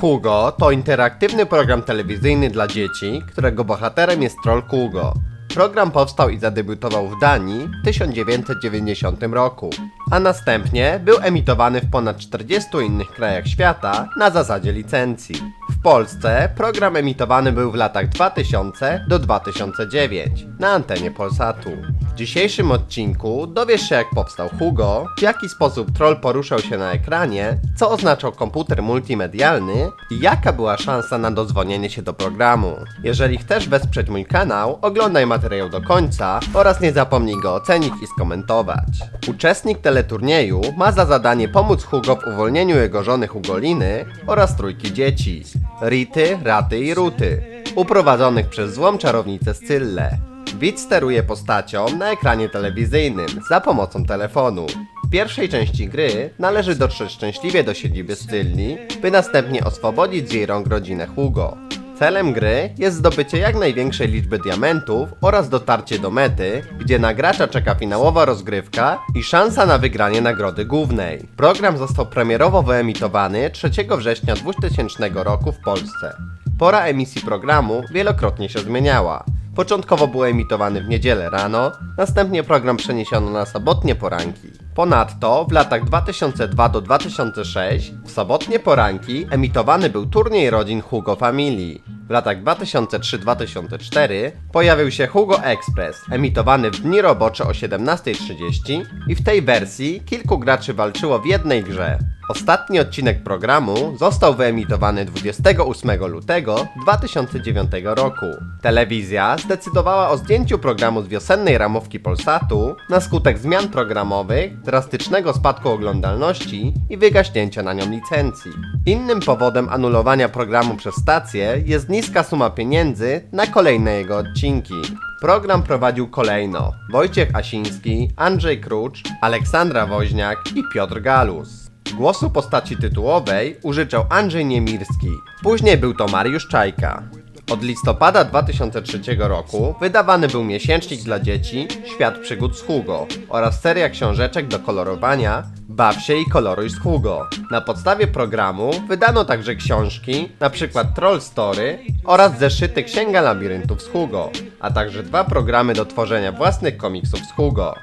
Hugo to interaktywny program telewizyjny dla dzieci, którego bohaterem jest troll Hugo. Program powstał i zadebiutował w Danii w 1990 roku, a następnie był emitowany w ponad 40 innych krajach świata na zasadzie licencji. W Polsce program emitowany był w latach 2000 do 2009 na antenie Polsatu. Dzisiejszym odcinku dowiesz się jak powstał Hugo, w jaki sposób troll poruszał się na ekranie, co oznaczał komputer multimedialny i jaka była szansa na dozwonienie się do programu. Jeżeli chcesz wesprzeć mój kanał, oglądaj materiał do końca oraz nie zapomnij go ocenić i skomentować. Uczestnik teleturnieju ma za zadanie pomóc Hugo w uwolnieniu jego żony Hugoliny oraz trójki dzieci Rity, Raty i Ruty, uprowadzonych przez złą czarownicę Scyllę. Widz steruje postacią na ekranie telewizyjnym za pomocą telefonu. W pierwszej części gry należy dotrzeć szczęśliwie do siedziby Stylli, by następnie oswobodzić z jej rąk rodzinę Hugo. Celem gry jest zdobycie jak największej liczby diamentów oraz dotarcie do mety, gdzie na gracza czeka finałowa rozgrywka i szansa na wygranie nagrody głównej. Program został premierowo wyemitowany 3 września 2000 roku w Polsce. Pora emisji programu wielokrotnie się zmieniała. Początkowo był emitowany w niedzielę rano, następnie program przeniesiono na sobotnie poranki. Ponadto w latach 2002 do 2006 w sobotnie poranki emitowany był turniej rodzin Hugo Family. W latach 2003-2004 pojawił się Hugo Express, emitowany w dni robocze o 17.30 i w tej wersji kilku graczy walczyło w jednej grze. Ostatni odcinek programu został wyemitowany 28 lutego 2009 roku. Telewizja zdecydowała o zdjęciu programu z wiosennej ramówki Polsatu na skutek zmian programowych, drastycznego spadku oglądalności i wygaśnięcia na nią licencji. Innym powodem anulowania programu przez stację jest niska suma pieniędzy na kolejne jego odcinki. Program prowadził kolejno Wojciech Asiński, Andrzej Krucz, Aleksandra Woźniak i Piotr Galus. Głosu postaci tytułowej użyczał Andrzej Niemirski. Później był to Mariusz Czajka. Od listopada 2003 roku wydawany był miesięcznik dla dzieci Świat przygód z Hugo oraz seria książeczek do kolorowania Baw się i koloruj z Hugo. Na podstawie programu wydano także książki, np. Troll Story oraz zeszyty Księga Labiryntów z Hugo, a także dwa programy do tworzenia własnych komiksów z Hugo.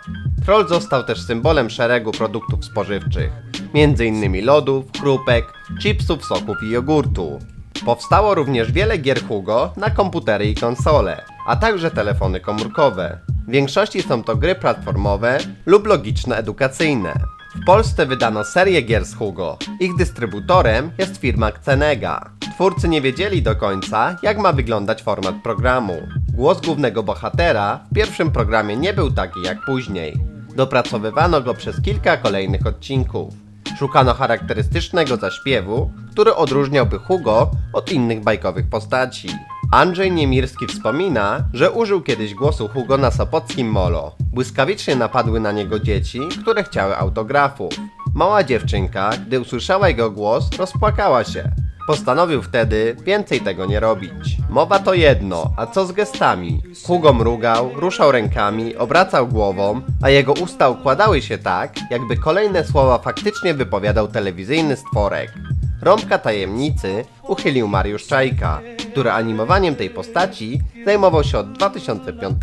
Troll został też symbolem szeregu produktów spożywczych, m.in. lodów, krupek, chipsów, soków i jogurtu. Powstało również wiele gier Hugo na komputery i konsole, a także telefony komórkowe. W większości są to gry platformowe lub logiczno-edukacyjne. W Polsce wydano serię gier z Hugo. Ich dystrybutorem jest firma Xenega. Twórcy nie wiedzieli do końca, jak ma wyglądać format programu. Głos głównego bohatera w pierwszym programie nie był taki jak później. Dopracowywano go przez kilka kolejnych odcinków. Szukano charakterystycznego zaśpiewu, który odróżniałby Hugo od innych bajkowych postaci. Andrzej Niemirski wspomina, że użył kiedyś głosu Hugo na sopockim molo. Błyskawicznie napadły na niego dzieci, które chciały autografów. Mała dziewczynka, gdy usłyszała jego głos, rozpłakała się. Postanowił wtedy więcej tego nie robić. Mowa to jedno, a co z gestami? Hugo mrugał, ruszał rękami, obracał głową, a jego usta układały się tak, jakby kolejne słowa faktycznie wypowiadał telewizyjny stworek. Rąbka tajemnicy uchylił Mariusz Czajka, który animowaniem tej postaci zajmował się od 2005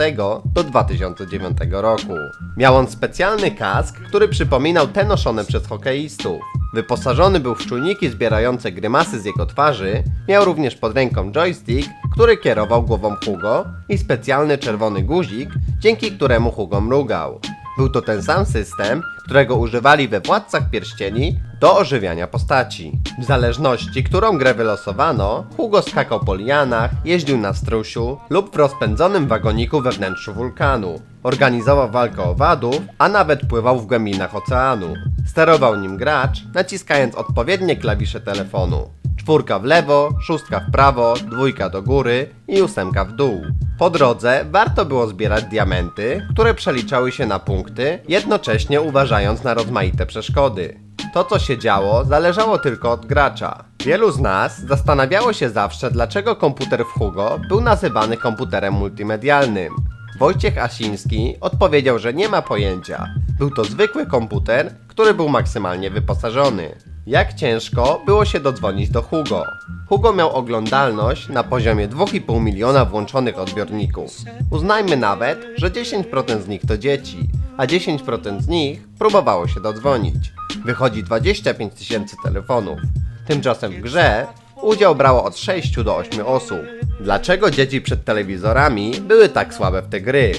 do 2009 roku. Miał on specjalny kask, który przypominał te noszone przez hokeistów. Wyposażony był w czujniki zbierające grymasy z jego twarzy, miał również pod ręką joystick, który kierował głową Hugo i specjalny czerwony guzik, dzięki któremu Hugo mrugał. Był to ten sam system, którego używali we Władcach Pierścieni do ożywiania postaci. W zależności, którą grę wylosowano, Hugo skakał po lianach, jeździł na strusiu lub w rozpędzonym wagoniku we wnętrzu wulkanu. Organizował walkę owadów, a nawet pływał w głębinach oceanu. Sterował nim gracz, naciskając odpowiednie klawisze telefonu. Czwórka w lewo, szóstka w prawo, dwójka do góry i ósemka w dół. Po drodze warto było zbierać diamenty, które przeliczały się na punkty, jednocześnie uważając na rozmaite przeszkody. To, co się działo, zależało tylko od gracza. Wielu z nas zastanawiało się zawsze, dlaczego komputer w Hugo był nazywany komputerem multimedialnym. Wojciech Asiński odpowiedział, że nie ma pojęcia. Był to zwykły komputer, który był maksymalnie wyposażony. Jak ciężko było się dodzwonić do Hugo. Hugo miał oglądalność na poziomie 2,5 miliona włączonych odbiorników. Uznajmy nawet, że 10% z nich to dzieci, a 10% z nich próbowało się dodzwonić. Wychodzi 25 tysięcy telefonów. Tymczasem w grze udział brało od 6 do 8 osób. Dlaczego dzieci przed telewizorami były tak słabe w te gry?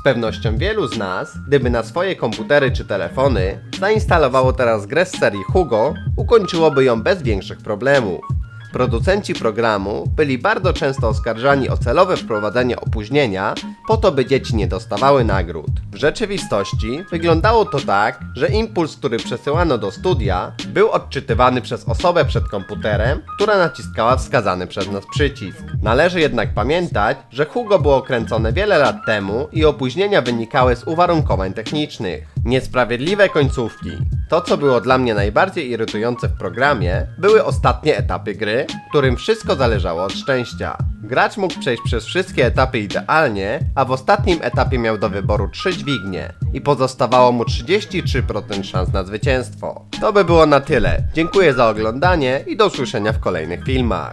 Z pewnością wielu z nas, gdyby na swoje komputery czy telefony zainstalowało teraz grę z serii Hugo, ukończyłoby ją bez większych problemów. Producenci programu byli bardzo często oskarżani o celowe wprowadzenie opóźnienia, po to by dzieci nie dostawały nagród. W rzeczywistości wyglądało to tak, że impuls, który przesyłano do studia, był odczytywany przez osobę przed komputerem, która naciskała wskazany przez nas przycisk. Należy jednak pamiętać, że Hugo było kręcone wiele lat temu i opóźnienia wynikały z uwarunkowań technicznych. Niesprawiedliwe końcówki. To, co było dla mnie najbardziej irytujące w programie, były ostatnie etapy gry, którym wszystko zależało od szczęścia. Gracz mógł przejść przez wszystkie etapy idealnie, a w ostatnim etapie miał do wyboru 3 dźwignie i pozostawało mu 33% szans na zwycięstwo. To by było na tyle. Dziękuję za oglądanie i do usłyszenia w kolejnych filmach.